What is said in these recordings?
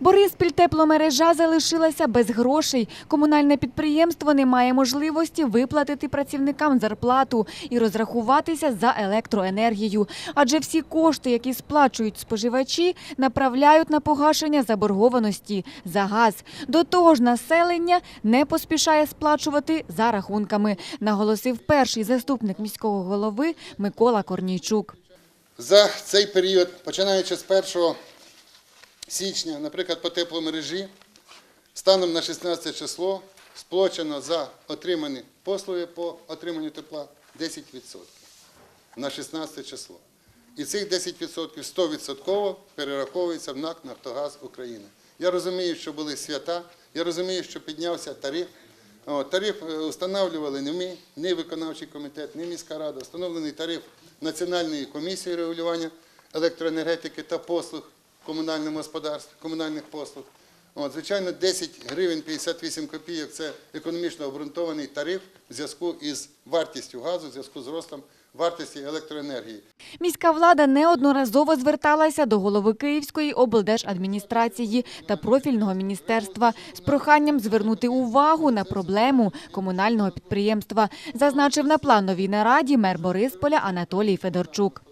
Бориспіль тепломережа залишилася без грошей. Комунальне підприємство не має можливості виплатити працівникам зарплату і розрахуватися за електроенергію. Адже всі кошти, які сплачують споживачі, направляють на погашення заборгованості за газ. До того ж, населення не поспішає сплачувати за рахунками, наголосив перший заступник міського голови Микола Корнійчук. За цей період, починаючи з 1 січня, наприклад, по тепломережі, станом на 16 число сплачено за отримані послуги по отриманню тепла 10% на 16 число. І цих 10% 100% перераховується в НАК «Нафтогаз України». Я розумію, що були свята, я розумію, що піднявся тариф. Тариф е, встановлювали не ми, ні виконавчий комітет, ні міська рада. Встановлений тариф Національної комісії регулювання електроенергетики та послуг комунальному господарстві, комунальних послуг. От, звичайно, 10 гривень 58 копійок – це економічно обґрунтований тариф в зв'язку із вартістю газу, в зв'язку з ростом вартості електроенергії. Міська влада неодноразово зверталася до голови Київської облдержадміністрації та профільного міністерства з проханням звернути увагу на проблему комунального підприємства, зазначив на плановій нараді мер Борисполя Анатолій Федорчук.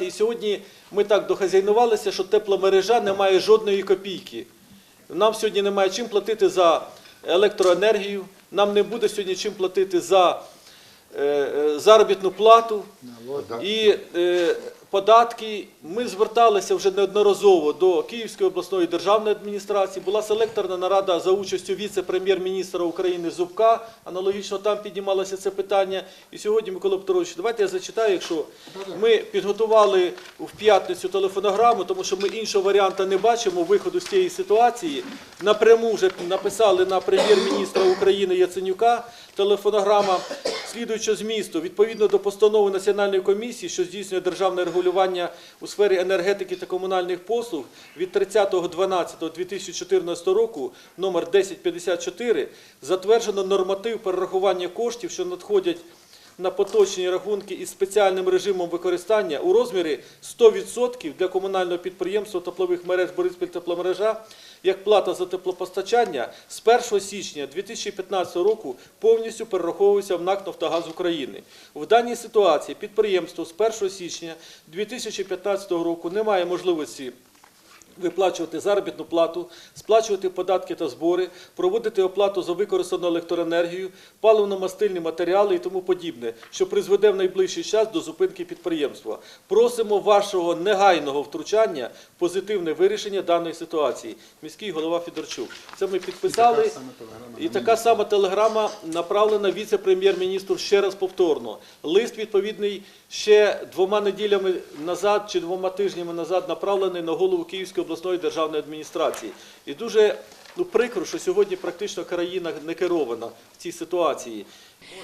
І сьогодні ми так дохазяйнувалися, що тепломережа не має жодної копійки. Нам сьогодні немає чим платити за електроенергію, нам не буде сьогодні чим платити за е, е, заробітну плату і е, податки. Ми зверталися вже неодноразово до Київської обласної державної адміністрації. Була селекторна нарада за участю віце-прем'єр-міністра України Зубка. Аналогічно там піднімалося це питання. І сьогодні, Микола Петрович, давайте я зачитаю, якщо ми підготували в п'ятницю телефонограму, тому що ми іншого варіанту не бачимо виходу з цієї ситуації. Напряму вже написали на прем'єр-міністра України Яценюка телефонограма, слідуючи змісту, відповідно до постанови Національної комісії, що здійснює державне регулювання у сфері енергетики та комунальних послуг від 30.12.2014 року, номер 1054, затверджено норматив перерахування коштів, що надходять на поточні рахунки із спеціальним режимом використання у розмірі 100% для комунального підприємства теплових мереж Бориспіль тепломережа як плата за теплопостачання з 1 січня 2015 року повністю перераховується в НАК «Нафтогаз України». В даній ситуації підприємство з 1 січня 2015 року не має можливості виплачувати заробітну плату, сплачувати податки та збори, проводити оплату за використану електроенергію, паливно-мастильні матеріали і тому подібне, що призведе в найближчий час до зупинки підприємства. Просимо вашого негайного втручання в позитивне вирішення даної ситуації. Міський голова Федорчук. Це ми підписали. І така сама телеграма направлена віце-прем'єр-міністру ще раз повторно. Лист відповідний ще двома неділями назад чи двома тижнями назад направлений на голову Київської обласної державної адміністрації. І дуже ну, прикро, що сьогодні практично країна не керована в цій ситуації.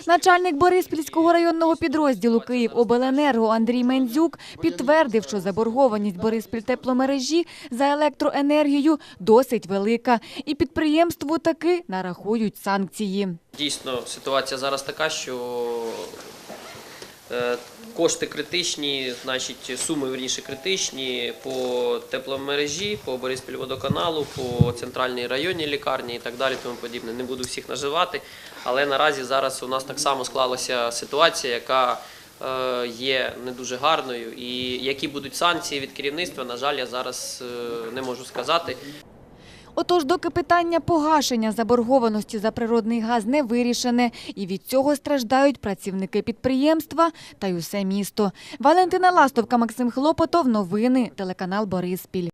Начальник Бориспільського районного підрозділу «Київобленерго» Андрій Мендзюк підтвердив, що заборгованість Бориспіль тепломережі за електроенергію досить велика, і підприємству таки нарахують санкції. Дійсно, ситуація зараз така, що е, кошти критичні, значить суми верніше критичні по тепломережі, по Бориспільводоканалу, по центральній районній лікарні і так далі, тому подібне. Не буду всіх називати, але наразі зараз у нас так само склалася ситуація, яка е, є не дуже гарною. І які будуть санкції від керівництва, на жаль, я зараз е, не можу сказати. Отож, доки питання погашення заборгованості за природний газ не вирішене, і від цього страждають працівники підприємства та й усе місто. Валентина Ластовка, Максим Хлопотов. Новини. Телеканал Бориспіль.